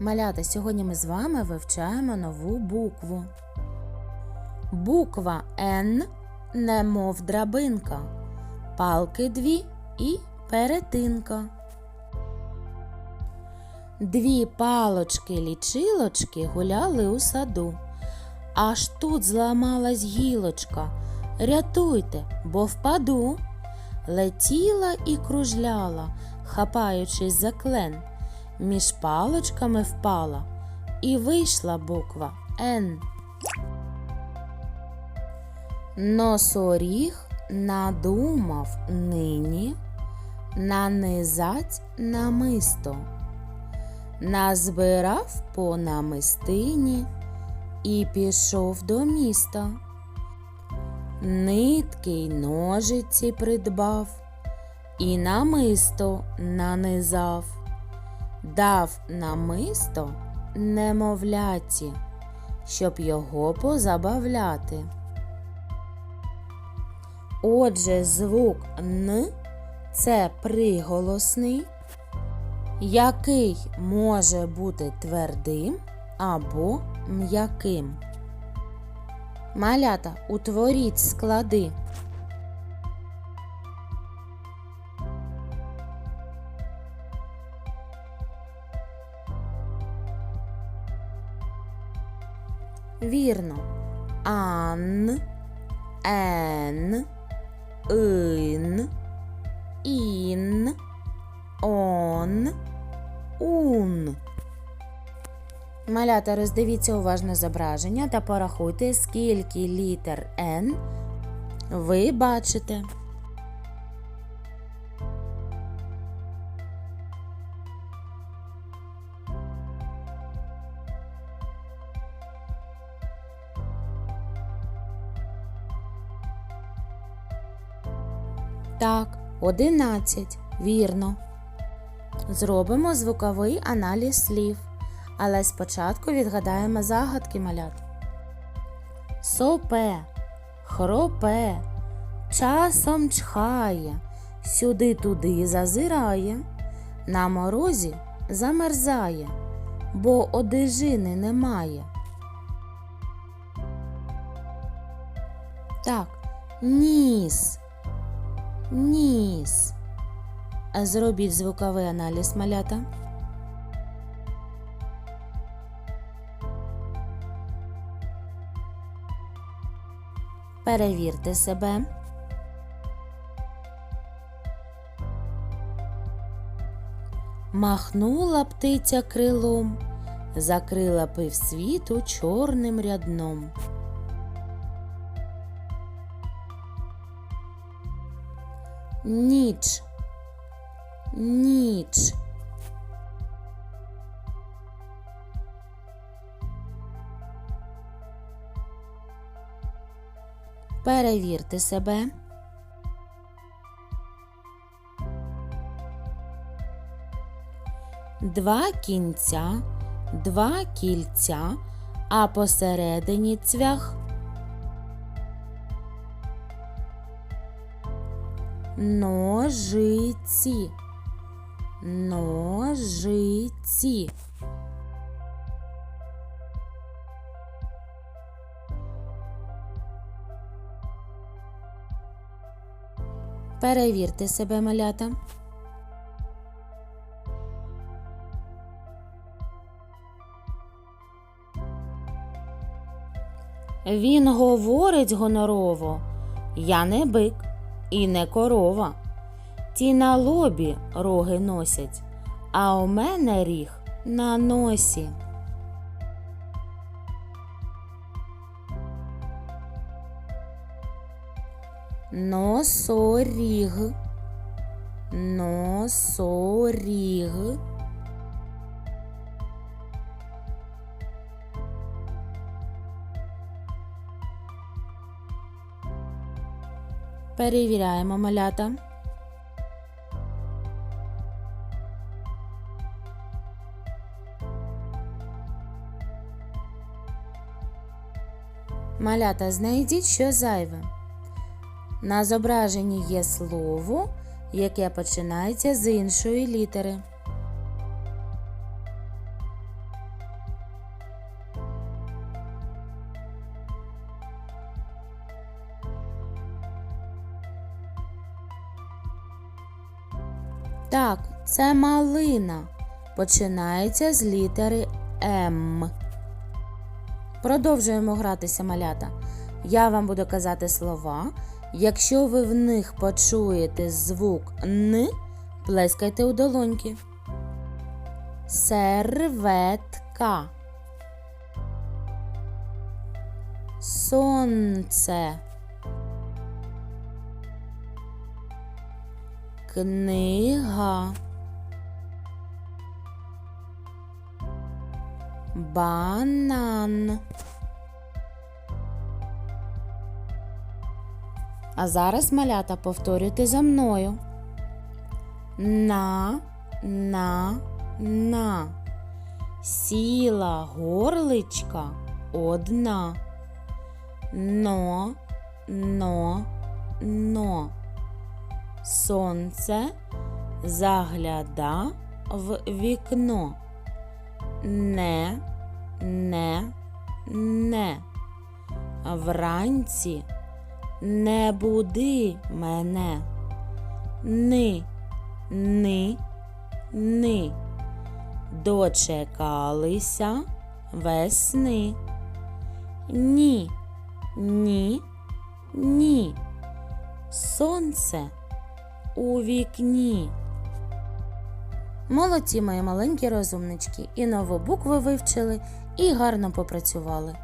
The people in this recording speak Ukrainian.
Малята, сьогодні ми з вами вивчаємо нову букву. Буква Н, немов драбинка, палки дві і перетинка. Дві палочки-лічилочки гуляли у саду. Аж тут зламалась гілочка. Рятуйте, бо впаду. Летіла і кружляла, хапаючись за клен. Між палочками впала і вийшла буква Н. Носоріг надумав нині нанизать намисто, назбирав по намистині і пішов до міста. Нитки й ножиці придбав, і намисто нанизав, дав намисто немовляті, щоб його позабавляти. Отже, звук Н це приголосний, який може бути твердим або м'яким. Малята, утворіть склади. Вірно. Ан, ен, ин, ін, он, ун. Малята, роздивіться уважно зображення та порахуйте, скільки літер Н ви бачите. Так, одинадцять. Вірно. Зробимо звуковий аналіз слів. Але спочатку відгадаємо загадки малят. Сопе, хропе, часом чхає, сюди-туди зазирає, на морозі замерзає, бо одежини немає. Так, ніс, ніс. Зробіть звуковий аналіз малята. Перевірте себе. Махнула птиця крилом, закрила пивсвіту чорним рядном. Ніч. Ніч. Перевірте себе. Два кінця, два кільця, а посередині цвях. Ножиці. Ножиці. Перевірте себе, малята. Він говорить гонорово, я не бик і не корова. Ті на лобі роги носять, а у мене ріг на носі. Носоріг. Носоріг. Перевіряємо малята. Малята, знайдіть, що зайве. На зображенні є слово, яке починається з іншої літери. Так, це малина. Починається з літери М. Продовжуємо гратися малята. Я вам буду казати слова. Якщо ви в них почуєте звук Н, плескайте у долоньки. Серветка. Сонце. Книга. Банан. А зараз малята повторюйте за мною. На, на, на. Сіла горличка одна. Но, но, но. Сонце загляда в вікно. Не, не, не. Вранці не буди мене. Ни, ни, ни. Дочекалися весни. Ні, ні, ні. Сонце у вікні. Молодці, мої маленькі розумнички, і нову букву вивчили, і гарно попрацювали.